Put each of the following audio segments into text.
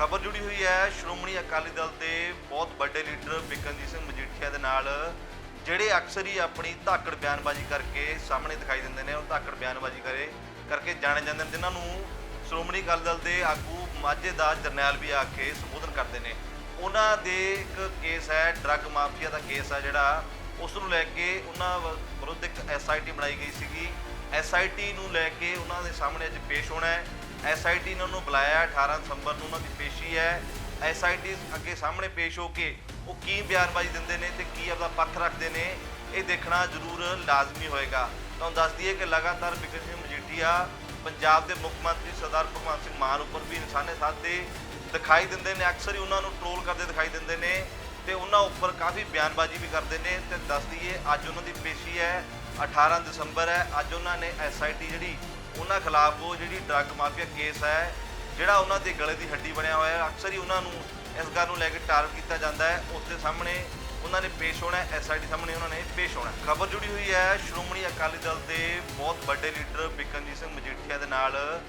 ਖਬਰ ਜੁੜੀ ਹੋਈ ਹੈ, ਸ਼੍ਰੋਮਣੀ ਅਕਾਲੀ ਦਲ ਦੇ ਬਹੁਤ ਵੱਡੇ ਲੀਡਰ ਬਿਕਰਮਜੀਤ ਸਿੰਘ ਮਜੀਠੀਆ ਦੇ ਨਾਲ, ਜਿਹੜੇ ਅਕਸਰ ਹੀ ਆਪਣੀ ਧਾਕੜ ਬਿਆਨਬਾਜ਼ੀ ਕਰਕੇ ਸਾਹਮਣੇ ਦਿਖਾਈ ਦਿੰਦੇ ਨੇ, ਉਹ ਧਾਕੜ ਬਿਆਨਬਾਜ਼ੀ ਕਰੇ, ਕਰਕੇ ਜਾਣੇ ਜਾਂਦੇ ਨੇ, ਜਿਨ੍ਹਾਂ ਨੂੰ ਸ਼੍ਰੋਮਣੀ ਅਕਾਲੀ ਦਲ ਦੇ ਆਗੂ ਮਾਝੇ ਦਾ ਜਰਨੈਲ ਵੀ ਆ ਕੇ ਸੰਬੋਧਨ ਕਰਦੇ ਨੇ। ਉਹਨਾਂ ਦੇ ਇੱਕ ਕੇਸ ਹੈ, ਡਰੱਗ ਮਾਫੀਆ ਦਾ ਕੇਸ ਹੈ, ਜਿਹੜਾ ਉਸ ਨੂੰ ਲੈ ਕੇ ਉਹਨਾਂ ਵ- ਵਿਰੁੱਧ ਇੱਕ ਐਸਆਈਟੀ ਬਣਾਈ ਗਈ ਸੀਗੀ। ਐਸਆਈਟੀ ਨੂੰ ਲੈ ਕੇ ਉਹਨਾਂ ਦੇ ਸਾਹਮਣੇ ਅੱਜ ਪੇਸ਼ ਹੋਣਾ ਹੈ। ਐਸਆਈਟੀ ਨੇ ਉਹਨੂੰ ਬੁਲਾਇਆ 18 ਦਸੰਬਰ ਨੂੰ ਉਹਨਾਂ ਦੀ ਪੇਸ਼ੀ ਹੈ। ਐਸਆਈਟੀ ਅੱਗੇ ਸਾਹਮਣੇ ਪੇਸ਼ ਹੋ ਕੇ ਉਹ ਕੀ ਬਿਆਨਬਾਜ਼ੀ ਦਿੰਦੇ ਨੇ ਤੇ ਕੀ ਆਪਦਾ ਪੱਖ ਰੱਖਦੇ ਨੇ, ਇਹ ਦੇਖਣਾ ਜ਼ਰੂਰ ਲਾਜ਼ਮੀ ਹੋਏਗਾ। ਤੁਹਾਨੂੰ ਦੱਸ ਦਈਏ ਕਿ ਲਗਾਤਾਰ ਬਿਕਰਮ ਸਿੰਘ ਮਜੀਠੀਆ ਪੰਜਾਬ ਦੇ ਮੁੱਖ ਮੰਤਰੀ ਸਰਦਾਰ ਭਗਵੰਤ ਸਿੰਘ ਮਾਨ ਉੱਪਰ ਵੀ ਇਨਸਾਨੇ ਸਾਧੇ ਦਿਖਾਈ ਦਿੰਦੇ ਨੇ। ਅਕਸਰ ਹੀ ਉਹਨਾਂ ਨੂੰ ਟ੍ਰੋਲ ਕਰਦੇ ਦਿਖਾਈ ਦਿੰਦੇ ਨੇ ਤੇ ਉਹਨਾਂ ਉੱਪਰ ਕਾਫੀ ਬਿਆਨਬਾਜ਼ੀ ਵੀ ਕਰਦੇ ਨੇ। ਤੇ ਦੱਸ ਦਈਏ, ਅੱਜ ਉਹਨਾਂ ਦੀ ਪੇਸ਼ੀ ਹੈ 18 ਦਸੰਬਰ ਹੈ। ਅੱਜ ਉਹਨਾਂ ਨੇ ਐਸਆਈਟੀ ਜਿਹੜੀ ਉਹਨਾਂ ਖਿਲਾਫ ਉਹ ਜਿਹੜੀ ਡਰੱਗ ਮਾਫੀਆ ਕੇਸ ਹੈ, ਜਿਹੜਾ ਉਹਨਾਂ ਦੇ ਗਲੇ ਦੀ ਹੱਡੀ ਬਣਿਆ ਹੋਇਆ ਹੈ, ਅਕਸਰ ਹੀ ਉਹਨਾਂ ਨੂੰ ਇਸ ਗੱਲ ਨੂੰ ਲੈ ਕੇ ਟਾਰਗੇਟ ਕੀਤਾ ਜਾਂਦਾ ਹੈ। ਉਸ ਦੇ ਸਾਹਮਣੇ ਉਹਨਾਂ ਨੇ ਪੇਸ਼ ਹੋਣਾ ਐਸਆਈਟੀ ਸਾਹਮਣੇ ਉਹਨਾਂ ਨੇ ਪੇਸ਼ ਹੋਣਾ ਖਬਰ ਜੁੜੀ ਹੋਈ ਹੈ, ਸ਼੍ਰੋਮਣੀ ਅਕਾਲੀ ਦਲ ਦੇ ਬਹੁਤ ਵੱਡੇ ਲੀਡਰ ਬਿਕਰਮਜੀਤ ਸਿੰਘ ਮਜੀਠੀਆ ਦੇ ਨਾਲ,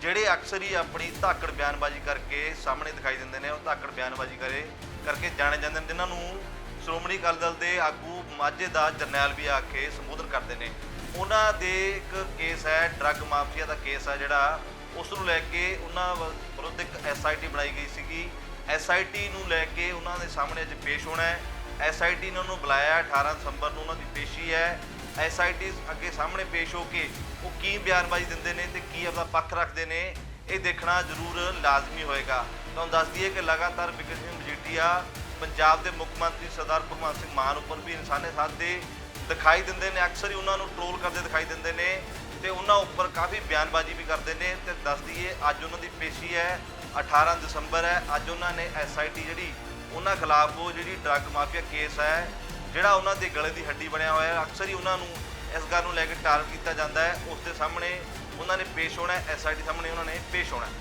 ਜਿਹੜੇ ਅਕਸਰ ਹੀ ਆਪਣੀ ਧਾਕੜ ਬਿਆਨਬਾਜ਼ੀ ਕਰਕੇ ਸਾਹਮਣੇ ਦਿਖਾਈ ਦਿੰਦੇ ਨੇ, ਉਹ ਧਾਕੜ ਬਿਆਨਬਾਜ਼ੀ ਕਰੇ, ਕਰਕੇ ਜਾਣੇ ਜਾਂਦੇ ਨੇ, ਜਿਨ੍ਹਾਂ ਨੂੰ ਸ਼੍ਰੋਮਣੀ ਅਕਾਲੀ ਦਲ ਦੇ ਆਗੂ ਮਾਝੇ ਦਾ ਜਰਨੈਲ ਵੀ ਆ ਕੇ ਸੰਬੋਧਨ ਕਰਦੇ ਨੇ। ਉਹਨਾਂ ਦੇ ਇੱਕ ਕੇਸ ਹੈ ਡਰੱਗ ਮਾਫੀਆ ਦਾ ਕੇਸ ਹੈ ਜਿਹੜਾ। ਉਸ ਨੂੰ ਲੈ ਕੇ ਉਹਨਾਂ ਵ- ਵਿਰੁੱਧ ਇੱਕ ਐਸਆਈਟੀ ਬਣਾਈ ਗਈ ਸੀਗੀ। ਐਸਆਈਟੀ ਨੂੰ ਲੈ ਕੇ ਉਹਨਾਂ ਦੇ ਸਾਹਮਣੇ ਅੱਜ ਪੇਸ਼ ਹੋਣਾ ਹੈ। ਐਸਆਈਟੀ ਨੇ ਉਹਨੂੰ ਬੁਲਾਇਆ 18 ਦਸੰਬਰ ਨੂੰ ਉਹਨਾਂ ਦੀ ਪੇਸ਼ੀ ਹੈ। ਐਸਆਈਟੀ ਅੱਗੇ ਸਾਹਮਣੇ ਪੇਸ਼ ਹੋ ਕੇ ਉਹ ਕੀ ਬਿਆਨਬਾਜ਼ੀ ਦਿੰਦੇ ਨੇ ਤੇ ਕੀ ਆਪਣਾ ਪੱਖ ਰੱਖਦੇ ਨੇ, ਇਹ ਦੇਖਣਾ ਜ਼ਰੂਰ ਲਾਜ਼ਮੀ ਹੋਏਗਾ। ਤੁਹਾਨੂੰ ਦੱਸ ਦਈਏ ਕਿ ਲਗਾਤਾਰ ਬਿਕਰਮ ਸਿੰਘ ਮਜੀਠੀਆ ਪੰਜਾਬ ਦੇ ਮੁੱਖ ਮੰਤਰੀ ਸਰਦਾਰ ਭਗਵੰਤ ਸਿੰਘ ਮਾਨ ਉੱਪਰ ਵੀ ਇਨਸਾਨੇ ਸਾਧੇ ਦਿਖਾਈ ਦਿੰਦੇ ਨੇ, ਅਕਸਰ ਹੀ ਉਹਨਾਂ ਨੂੰ ਟ੍ਰੋਲ ਕਰਦੇ ਦਿਖਾਈ ਦਿੰਦੇ ਨੇ ਤੇ ਉਹਨਾਂ ਉੱਪਰ ਕਾਫੀ ਬਿਆਨਬਾਜ਼ੀ ਵੀ ਕਰਦੇ ਨੇ ਤੇ ਦੱਸ ਦਈਏ, ਅੱਜ ਉਹਨਾਂ ਦੀ ਪੇਸ਼ੀ ਹੈ 18 ਦਸੰਬਰ ਹੈ, ਅੱਜ ਉਹਨਾਂ ਨੇ ਐਸਆਈਟੀ ਜਿਹੜੀ ਉਹਨਾਂ ਖਿਲਾਫ ਉਹ ਜਿਹੜੀ ਡਰੱਗ ਮਾਫੀਆ ਕੇਸ ਹੈ, ਜਿਹੜਾ ਉਹਨਾਂ ਦੇ ਗਲੇ ਦੀ ਹੱਡੀ ਬਣਿਆ ਹੋਇਆ ਹੈ, ਅਕਸਰ ਹੀ ਉਹਨਾਂ ਨੂੰ ਇਸ ਗੱਲ ਨੂੰ ਲੈ ਕੇ ਟਾਰਗੇਟ ਕੀਤਾ ਜਾਂਦਾ ਹੈ, ਉਸ ਦੇ ਸਾਹਮਣੇ ਉਹਨਾਂ ਨੇ ਪੇਸ਼ ਹੋਣਾ ਐਸਆਈਟੀ ਸਾਹਮਣੇ ਉਹਨਾਂ ਨੇ ਪੇਸ਼ ਹੋਣਾ